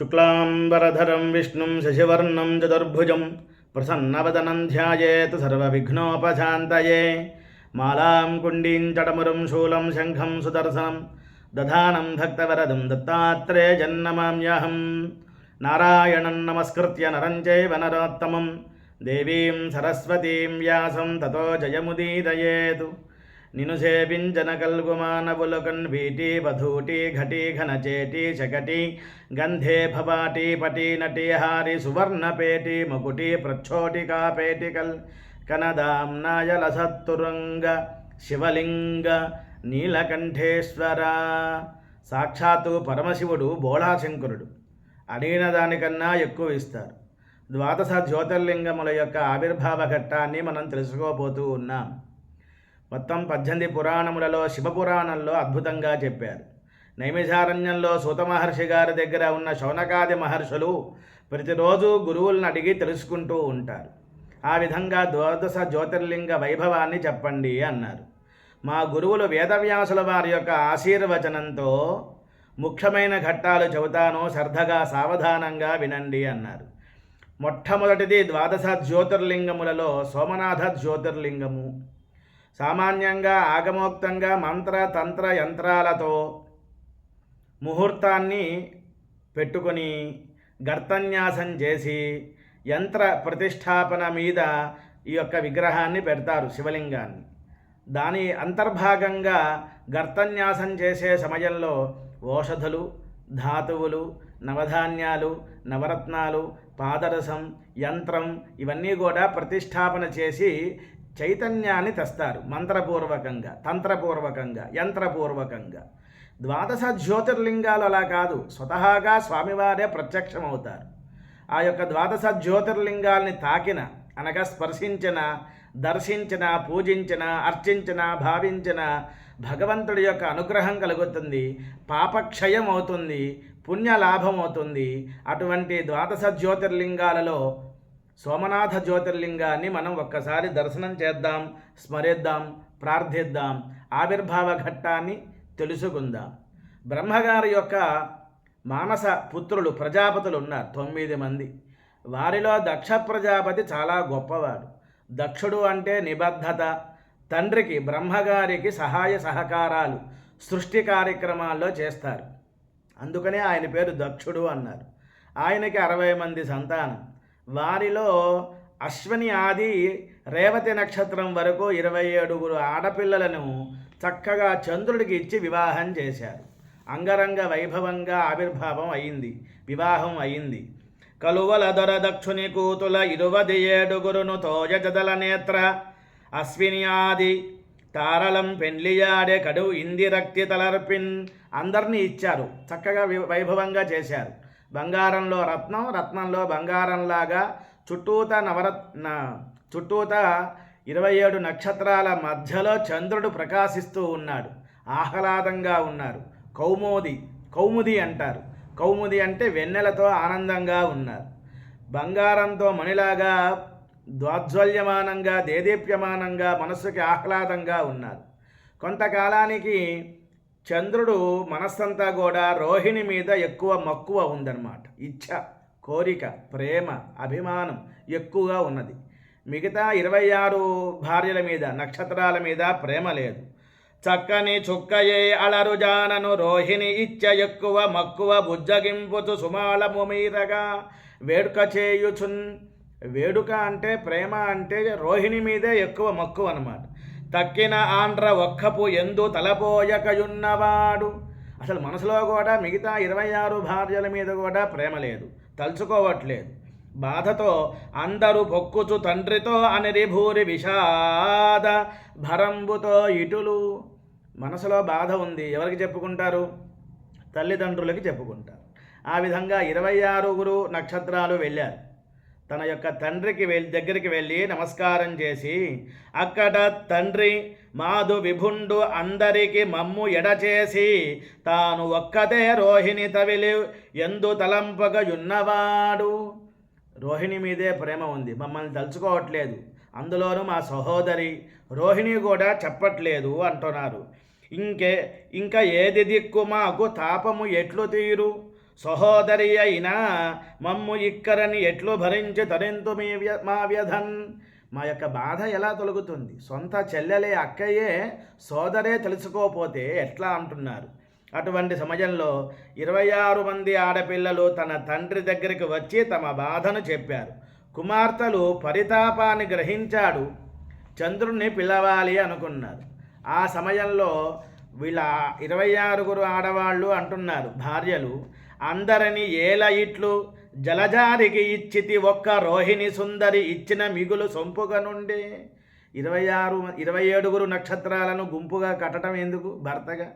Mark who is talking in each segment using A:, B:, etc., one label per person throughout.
A: శుక్లాంబరధరం విష్ణుం శశివర్ణం చతుర్భుజం ప్రసన్నవదనం ధ్యాయేత్ సర్వవిఘ్నోపశాంతయే. మాలాం కుండీం చటమురం శూలం శంఖం సుదర్శనం దధానం భక్తవరదం దత్తాత్రే జన్నమామ్యహం నారాయణం నమస్కృత్య నరం చైవ నరోత్తమం. దేవీం సరస్వతీం వ్యాసం తతో జయముదీరయేతు నిను సేవించన కల్గుమానవులకన్ వీటి వధూటి ఘటి ఘనచేటి శకటి గంధే భవాటి పటి నటి హారి సువర్ణపేటి మకుటి ప్రచ్ఛోటికా పేటికల్ కనదాంనాయలసత్తురంగ శివలింగ నీలకంఠేశ్వర. సాక్షాత్తు పరమశివుడు బోళాశంకరుడు. అడిగిన దానికన్నా ఎక్కువ ఇస్తారు. ద్వాదశ జ్యోతిర్లింగముల యొక్క ఆవిర్భావ ఘట్టాన్ని మనం తెలుసుకోబోతూ ఉన్నాం. మొత్తం పద్దెనిమిది పురాణములలో శివపురాణంలో అద్భుతంగా చెప్పారు. నైమిషారణ్యంలో సూత మహర్షి గారి దగ్గర ఉన్న శౌనకాది మహర్షులు ప్రతిరోజు గురువులను అడిగి తెలుసుకుంటూ ఉంటారు. ఆ విధంగా ద్వాదశ జ్యోతిర్లింగ వైభవాన్ని చెప్పండి అన్నారు. మా గురువులు వేదవ్యాసుల వారి యొక్క ఆశీర్వచనంతో ముఖ్యమైన ఘట్టాలు చెబుతాను శ్రద్ధగా సావధానంగా వినండి అన్నారు. మొట్టమొదటిది ద్వాదశ జ్యోతిర్లింగములలో సోమనాథ జ్యోతిర్లింగము. సామాన్యంగా ఆగమోక్తంగా మంత్ర తంత్ర యంత్రాలతో ముహూర్తాన్ని పెట్టుకొని గర్తన్యాసం చేసి యంత్ర ప్రతిష్టాపన మీద ఈ యొక్క విగ్రహాన్ని పెడతారు శివలింగాన్ని. దాని అంతర్భాగంగా గర్తన్యాసం చేసే సమయంలో ఓషధులు ధాతువులు నవధాన్యాలు నవరత్నాలు పాదరసం యంత్రం ఇవన్నీ కూడా ప్రతిష్టాపన చేసి చైతన్యాన్ని తెస్తారు మంత్రపూర్వకంగా తంత్రపూర్వకంగా యంత్రపూర్వకంగా. ద్వాదశ జ్యోతిర్లింగాలు అలా కాదు స్వతహాగా స్వామివారే ప్రత్యక్షమవుతారు. ఆ యొక్క ద్వాదశ జ్యోతిర్లింగాల్ని తాకిన అనగా స్పర్శించిన దర్శించిన పూజించిన అర్చించిన భావించిన భగవంతుడి యొక్క అనుగ్రహం కలుగుతుంది పాపక్షయం అవుతుంది పుణ్యలాభం అవుతుంది. అటువంటి ద్వాదశ జ్యోతిర్లింగాలలో సోమనాథ జ్యోతిర్లింగాన్ని మనం ఒక్కసారి దర్శనం చేద్దాం స్మరిద్దాం ప్రార్థిద్దాం. ఆవిర్భావ ఘట్టాన్ని తెలుసుకుందాం. బ్రహ్మగారి యొక్క మానస పుత్రులు ప్రజాపతులు ఉన్నారు తొమ్మిది మంది. వారిలో దక్ష ప్రజాపతి చాలా గొప్పవాడు. దక్షుడు అంటే నిబద్ధత. తండ్రికి బ్రహ్మగారికి సహాయ సహకారాలు సృష్టి కార్యక్రమాల్లో చేస్తారు. అందుకనే ఆయన పేరు దక్షుడు అన్నారు. ఆయనకి అరవై మంది సంతానం. వారిలో అశ్వని ఆది రేవతి నక్షత్రం వరకు ఇరవై ఏడుగురు ఆడపిల్లలను చక్కగా చంద్రుడికి ఇచ్చి వివాహం చేశారు. అంగరంగ వైభవంగా ఆవిర్భావం అయింది. వివాహం అయింది. కలువల దొర దక్షుని కూతుల ఇరువది ఏడుగురును తోయజదల నేత్ర అశ్విని ఆది తారలం పెండ్లియాడే కడు ఇందిరక్తి తలర్పిన్ అందరినీ ఇచ్చారు. చక్కగా వి- వైభవంగా చేశారు. బంగారంలో రత్నం రత్నంలో బంగారంలాగా చుట్టూత నవరత్న చుట్టూత ఇరవై ఏడు నక్షత్రాల మధ్యలో చంద్రుడు ప్రకాశిస్తూ ఉన్నాడు. ఆహ్లాదంగా ఉన్నారు. కౌమోది కౌముది అంటారు. కౌముది అంటే వెన్నెలతో ఆనందంగా ఉన్నారు. బంగారంతో మణిలాగా ద్వాజ్వల్యమానంగా దేదీప్యమానంగా మనస్సుకి ఆహ్లాదంగా ఉన్నారు. కొంతకాలానికి చంద్రుడు మనస్సంతా కూడా రోహిణి మీద ఎక్కువ మక్కువ ఉందన్నమాట. ఇచ్ఛ కోరిక ప్రేమ అభిమానం ఎక్కువగా ఉన్నది. మిగతా ఇరవై ఆరు భార్యల మీద నక్షత్రాల మీద ప్రేమ లేదు. చక్కని చుక్కయే అలరు జానను రోహిణి ఇచ్చ ఎక్కువ మక్కువ బుజ్జగింపుచు సుమాళము మీదగా వేడుక చేయుచున్. వేడుక అంటే ప్రేమ అంటే రోహిణి మీదే ఎక్కువ మక్కువ అనమాట తక్కిన ఆంధ్ర ఒక్కపు ఎందు తలపోయకయున్నవాడు. అసలు మనసులో కూడా మిగతా ఇరవై ఆరు భార్యల మీద కూడా ప్రేమ లేదు తలుచుకోవట్లేదు. బాధతో అందరూ పొక్కుచు తండ్రితో అనిరి భూరి విషాద భరంబుతో ఇటులు. మనసులో బాధ ఉంది ఎవరికి చెప్పుకుంటారు? తల్లిదండ్రులకి చెప్పుకుంటారు. ఆ విధంగా ఇరవై ఆరుగురు నక్షత్రాలు వెళ్ళారు. తన యొక్క తండ్రికి వెళ్ళి దగ్గరికి వెళ్ళి నమస్కారం చేసి అక్కడ తండ్రి మాధు విభుండు అందరికి మమ్ము ఎడచేసి తాను ఒక్కదే రోహిణి తవిలి ఎందు తలంపగయున్నవాడు రోహిణి మీదే ప్రేమ ఉంది. మమ్మల్ని తలుచుకోవట్లేదు. అందులోనూ మా సహోదరి రోహిణి కూడా చెప్పట్లేదు అంటున్నారు. ఇంకే ఇంకా ఏది దిక్కు మాకు తాపము ఎట్లు తీరు? సహోదరి అయినా మమ్ము ఇక్కరని ఎట్లు భరించి తరింతు మీ వ్య మా వ్యధన్. మా యొక్క బాధ ఎలా తొలగుతుంది? సొంత చెల్లెలే అక్కయ్యే సోదరే తెలుసుకోపోతే ఎట్లా అంటున్నారు? అటువంటి సమయంలో ఇరవై ఆరు మంది ఆడపిల్లలు తన తండ్రి దగ్గరికి వచ్చి తమ బాధను చెప్పారు. కుమార్తెలు పరితాపాన్ని గ్రహించాడు. చంద్రుణ్ణి పిలవాలి అనుకున్నారు. ఆ సమయంలో వీళ్ళ ఇరవై ఆరుగురు ఆడవాళ్ళు అంటున్నారు భార్యలు అందరిని ఏల ఇట్లు జలజారికి ఇచ్చితి ఒక్క రోహిణి సుందరి ఇచ్చిన మిగులు సొంపుగా నుండి. ఇరవై ఆరు ఇరవై ఏడుగురు నక్షత్రాలను గుంపుగా కట్టడం ఎందుకు? భర్తగా.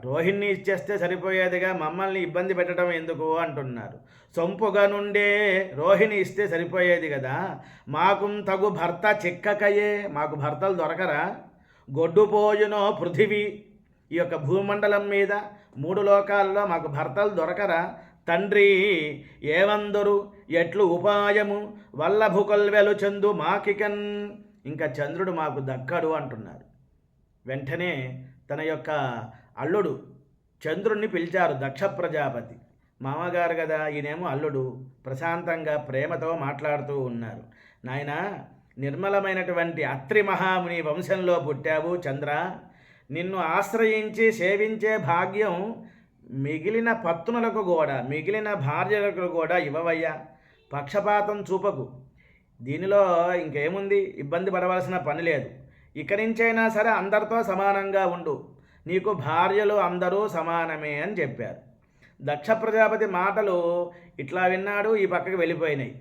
A: రోహిణి ఇచ్చేస్తే సరిపోయేదిగా మమ్మల్ని ఇబ్బంది పెట్టడం ఎందుకు? అంటున్నారు. సొంపుగా నుండే రోహిణి ఇస్తే సరిపోయేది కదా. మాకు తగు భర్త చిక్కకయే. మాకు భర్తలు దొరకరా. గొడ్డుపోయునో పృథివీ. ఈ యొక్క భూమండలం మీద మూడు లోకాల్లో మాకు భర్తలు దొరకరా? తండ్రి ఏవందరు? ఎట్లు ఉపాయము? వల్ల కొల్వెలు చందు మాకికన్. ఇంకా చంద్రుడు మాకు దక్కడు అంటున్నారు వెంటనే తన యొక్క అల్లుడు చంద్రుణ్ణి పిలిచారు దక్ష ప్రజాపతి. మామగారు కదా ఈయనేమో అల్లుడు ప్రశాంతంగా ప్రేమతో మాట్లాడుతూ ఉన్నారు. నాయన నిర్మలమైనటువంటి అత్రి మహాముని వంశంలో పుట్టావు చంద్ర. నిన్ను ఆశ్రయించి సేవించే భాగ్యం మిగిలిన పత్నులకు కూడా మిగిలిన భార్యలకు కూడా ఇవ్వవయ్యా. పక్షపాతం చూపకు. దీనిలో ఇంకేముంది? ఇబ్బంది పడవలసిన పని లేదు. ఇక్కడి నుంచైనా సరే అందరితో సమానంగా ఉండు. నీకు భార్యలు అందరూ సమానమే అని చెప్పారు. దక్ష ప్రజాపతి మాటలు ఇట్లా విన్నాడు ఈ పక్కకి వెళ్ళిపోయినాయి.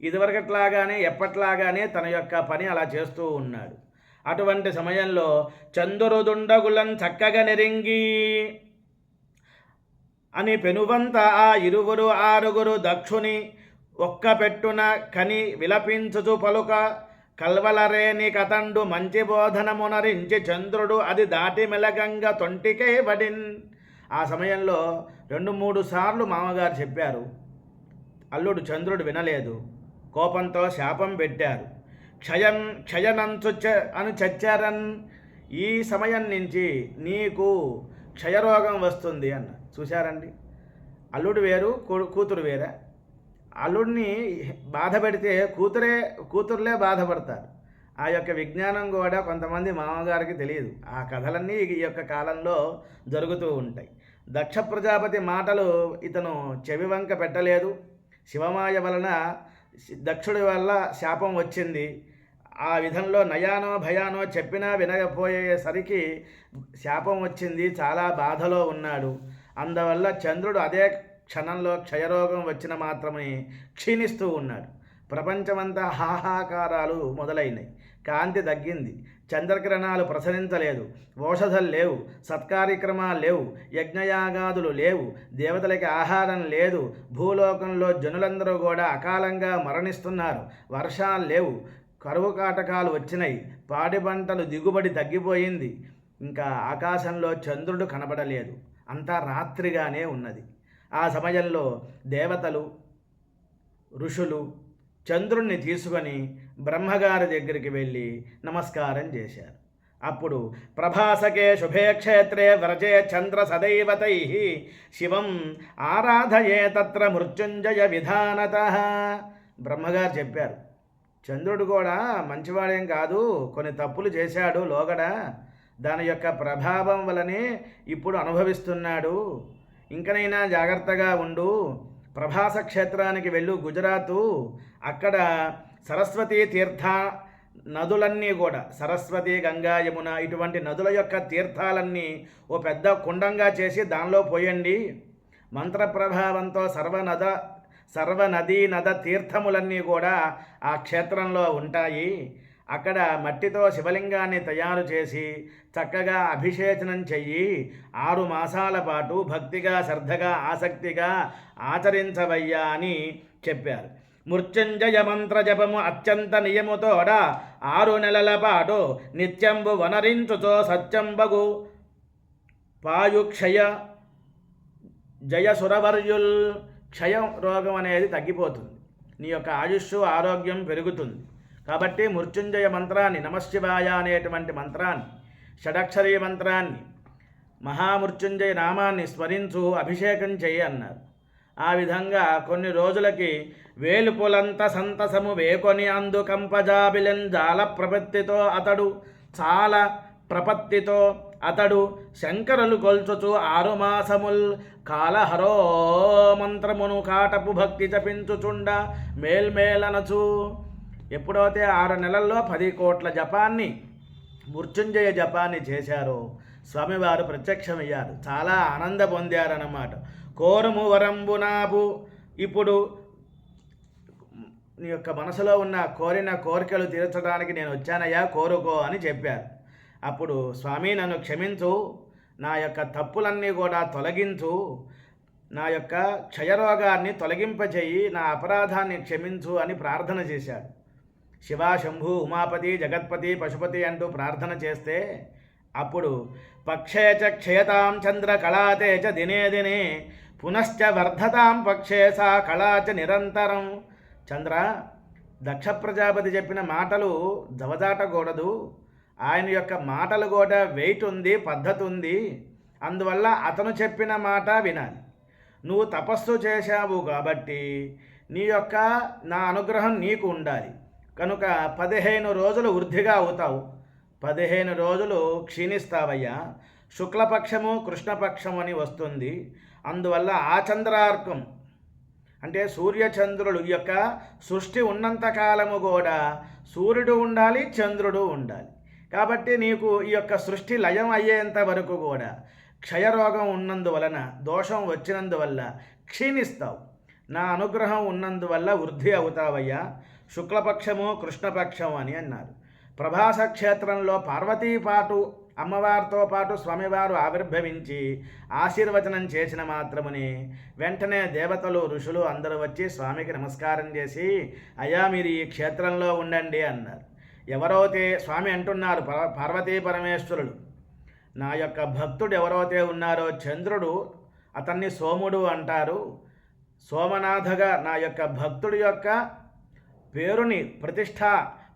A: ఇదివరకట్లాగానే ఎప్పట్లాగానే తన యొక్క పని అలా చేస్తూ ఉన్నాడు. అటువంటి సమయంలో చందురుదుండగులం చక్కగా నెరింగి అని పెనువంత ఆ ఇరువురు ఆరుగురు దక్షుని ఒక్క పెట్టున కని విలపించుచు పలుక కల్వలరేని కతండు మంచి బోధనమునరించి చంద్రుడు అది దాటి మెలగంగా తొంటికే పడిన్ ఆ సమయంలో రెండు మూడు సార్లు మామగారు చెప్పారు అల్లుడు చంద్రుడు వినలేదు కోపంతో శాపం పెట్టారు. క్షయం క్షయనంచు అని చచ్చారన్. ఈ సమయం నుంచి నీకు క్షయరోగం వస్తుంది అన్న. చూశారండి? అల్లుడు వేరు కూతురు వేరే. అల్లుడిని బాధ పెడితే కూతురే కూతురులే బాధపడతారు. ఆ యొక్క విజ్ఞానం కూడా కొంతమంది మామగారికి తెలియదు. ఆ కథలన్నీ ఈ యొక్క కాలంలో జరుగుతూ ఉంటాయి. దక్ష ప్రజాపతి మాటలు ఇతను చెవి వంక పెట్టలేదు. శివమాయ వలన దక్షుడి వల్ల శాపం వచ్చింది. ఆ విధంలో నయానో భయానో చెప్పినా వినకపోయేసరికి శాపం వచ్చింది. చాలా బాధలో ఉన్నాడు. అందువల్ల చంద్రుడు అదే క్షణంలో క్షయరోగం వచ్చిన మాత్రమే క్షీణిస్తూ ఉన్నాడు. ప్రపంచమంతా హాహాకారాలు మొదలైనాయి. కాంతి తగ్గింది. చంద్రకిరణాలు ప్రసరించలేదు. ఔషధాలు లేవు. సత్కార్యక్రమాలు లేవు. యజ్ఞయాగాదులు లేవు. దేవతలకి ఆహారం లేదు. భూలోకంలో జనులందరూ కూడా అకాలంగా మరణిస్తున్నారు. వర్షాలు లేవు. కరువు కాటకాలు వచ్చినాయి. పాడి పంటలు దిగుబడి తగ్గిపోయింది. ఇంకా ఆకాశంలో చంద్రుడు కనబడలేదు. అంతా రాత్రిగానే ఉన్నది. ఆ సమయంలో దేవతలు ఋషులు చంద్రుణ్ణి తీసుకొని బ్రహ్మగారి దగ్గరికి వెళ్ళి నమస్కారం చేశారు. అప్పుడు ప్రభాసకే శుభే క్షేత్రే వ్రజే చంద్ర సదైవతై శివం ఆరాధయే తత్ర మృత్యుంజయ విధానత బ్రహ్మగారు చెప్పారు. చంద్రుడు కూడా మంచివాడేం కాదు కొన్ని తప్పులు చేశాడు లోగడ. దాని యొక్క ప్రభావం వలనే ఇప్పుడు అనుభవిస్తున్నాడు. ఇంకనైనా జాగ్రత్తగా ఉండు ప్రభాస క్షేత్రానికి వెళ్ళు గుజరాతు. అక్కడ సరస్వతీ తీర్థ నదులన్నీ కూడా సరస్వతి గంగా యమున ఇటువంటి నదుల యొక్క తీర్థాలన్నీ ఓ పెద్ద కుండంగా చేసి దానిలో పోయండి. మంత్ర ప్రభావంతో సర్వనద సర్వనదీ నద తీర్థములన్నీ కూడా ఆ క్షేత్రంలో ఉంటాయి. అక్కడ మట్టితో శివలింగాన్ని తయారు చేసి చక్కగా అభిషేచనం చెయ్యి. ఆరు మాసాల పాటు భక్తిగా శ్రద్ధగా ఆసక్తిగా ఆచరించవయ్యా అని చెప్పారు. మృత్యుంజయ మంత్ర జపము అత్యంత నియముతోడ ఆరు నెలల పాటు నిత్యంబు వనరించుతో సత్యంబగు పాయుక్షయ జయసురవర్యుల్ క్షయం రోగం అనేది తగ్గిపోతుంది. నీ యొక్క ఆయుష్ ఆరోగ్యం పెరుగుతుంది. కాబట్టి మృత్యుంజయ మంత్రాన్ని నమశివాయ అనేటువంటి మంత్రాన్ని షడక్షరీ మంత్రాన్ని మహామృత్యుంజయ నామాన్ని స్మరించు అభిషేకం చేయి అన్నారు. ఆ విధంగా కొన్ని రోజులకి వేలుపులంత సంతసము వేకొని అందు కంపజాబిలెన్ జాల ప్రపత్తితో అతడు చాలా ప్రపత్తితో అతడు శంకరులు కొల్చుచు ఆరు మాసముల్ కాలహరో మంత్రమును కాటపు భక్తి చపించుచుండ మేల్మేలనచు. ఎప్పుడైతే ఆరు నెలల్లో పది కోట్ల జపాన్ని మృత్యుంజయ జపాన్ని చేశారో స్వామివారు ప్రత్యక్షమయ్యారు. చాలా ఆనంద పొందారన్నమాట. కోరుము వరంబునాపు ఇప్పుడు నీ యొక్క మనసులో ఉన్న కోరిన కోరికలు తీర్చడానికి నేను వచ్చానయ్యా కోరుకో అని చెప్పారు. అప్పుడు స్వామి నన్ను క్షమించు నా యొక్క తప్పులన్నీ కూడా తొలగించు నా యొక్క క్షయరోగాన్ని తొలగింపచేయి నా అపరాధాన్ని క్షమించు అని ప్రార్థన చేశాడు. శివ శంభు ఉమాపతి జగత్పతి పశుపతి అంటూ ప్రార్థన చేస్తే అప్పుడు పక్షే చ క్షయతాం చంద్ర కళాతే చ దినే దినే పునశ్చ వర్ధతాం పక్షే సా కళా చ నిరంతరం. చంద్ర దక్ష ప్రజాపతి చెప్పిన మాటలు జవదాటకూడదు ఆయన యొక్క మాటలు కూడా వెయిట్ ఉంది పద్ధతి ఉంది. అందువల్ల అతను చెప్పిన మాట వినాలి. నువ్వు తపస్సు చేశావు కాబట్టి నీ యొక్క నా అనుగ్రహం నీకు ఉండాలి. కనుక పదిహేను రోజులు వృద్ధిగా అవుతావు. పదిహేను రోజులు క్షీణిస్తావయ్యా. శుక్లపక్షము కృష్ణపక్షం అని వస్తుంది. అందువల్ల ఆ అంటే సూర్యచంద్రులు యొక్క సృష్టి ఉన్నంత కాలము కూడా సూర్యుడు ఉండాలి చంద్రుడు ఉండాలి. కాబట్టి నీకు ఈ యొక్క సృష్టి లయం అయ్యేంత వరకు కూడా క్షయరోగం ఉన్నందువలన దోషం వచ్చినందువల్ల క్షీణిస్తావు. నా అనుగ్రహం ఉన్నందువల్ల వృద్ధి అవుతావయ్యా. శుక్లపక్షము కృష్ణపక్షం అని అన్నారు. ప్రభాస క్షేత్రంలో పార్వతీ పాటు అమ్మవారితో పాటు స్వామివారు ఆవిర్భవించి ఆశీర్వచనం చేసిన మాత్రముని వెంటనే దేవతలు ఋషులు అందరూ వచ్చి స్వామికి నమస్కారం చేసి అయ్యా మీరు ఈ క్షేత్రంలో ఉండండి అన్నారు. ఎవరైతే స్వామి అంటున్నారు పార్వతీ పరమేశ్వరుడు నా యొక్క భక్తుడు ఎవరైతే ఉన్నారో చంద్రుడు అతన్ని సోముడు అంటారు. సోమనాథగా నా యొక్క భక్తుడి యొక్క పేరుని ప్రతిష్ట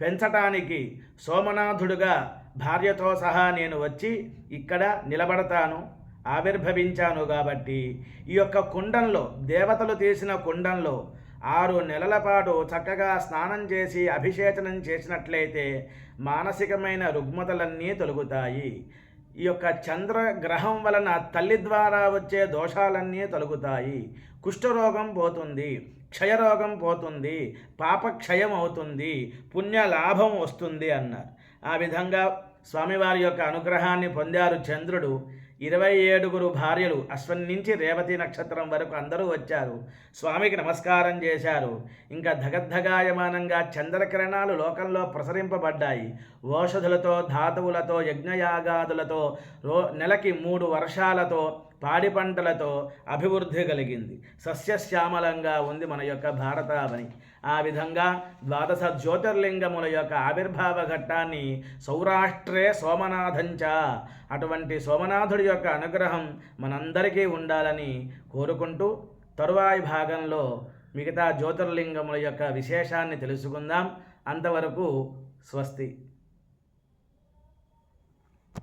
A: పెంచటానికి సోమనాథుడుగా భార్యతో సహా నేను వచ్చి ఇక్కడ నిలబడతాను ఆవిర్భవించాను కాబట్టి. ఈ యొక్క కుండంలో దేవతలు తీసిన కుండంలో ఆరు నెలల పాటు చక్కగా స్నానం చేసి అభిషేచనం చేసినట్లయితే మానసికమైన రుగ్మతలన్నీ తొలగుతాయి. ఈ యొక్క చంద్రగ్రహం వలన తల్లి ద్వారా వచ్చే దోషాలన్నీ తొలగుతాయి. కుష్ఠరోగం పోతుంది. క్షయరోగం పోతుంది పాపక్షయం అవుతుంది పుణ్య లాభం వస్తుంది అన్నారు. ఆ విధంగా స్వామివారి యొక్క అనుగ్రహాన్ని పొందారు చంద్రుడు. ఇరవై ఏడుగురు భార్యలు అశ్వన్ నుంచి రేవతి నక్షత్రం వరకు అందరూ వచ్చారు. స్వామికి నమస్కారం చేశారు. ఇంకా ధగద్ధగాయమానంగా చంద్రకిరణాలు లోకంలో ప్రసరింపబడ్డాయి. ఓషధులతో ధాతువులతో యజ్ఞయాగాదులతో రో నెలకి మూడు వర్షాలతో పాడి పంటలతో అభివృద్ధి కలిగింది. సస్యశ్యామలంగా ఉంది మన యొక్క భారతావని. ఆ విధంగా ద్వాదశ జ్యోతిర్లింగముల యొక్క ఆవిర్భావ ఘట్టాన్ని సౌరాష్ట్రే సోమనాథంచ అటువంటి సోమనాథుడి యొక్క అనుగ్రహం మనందరికీ ఉండాలని కోరుకుంటూ తరువాయి భాగంలో మిగతా జ్యోతిర్లింగముల యొక్క విశేషాన్ని తెలుసుకుందాం. అంతవరకు స్వస్తి.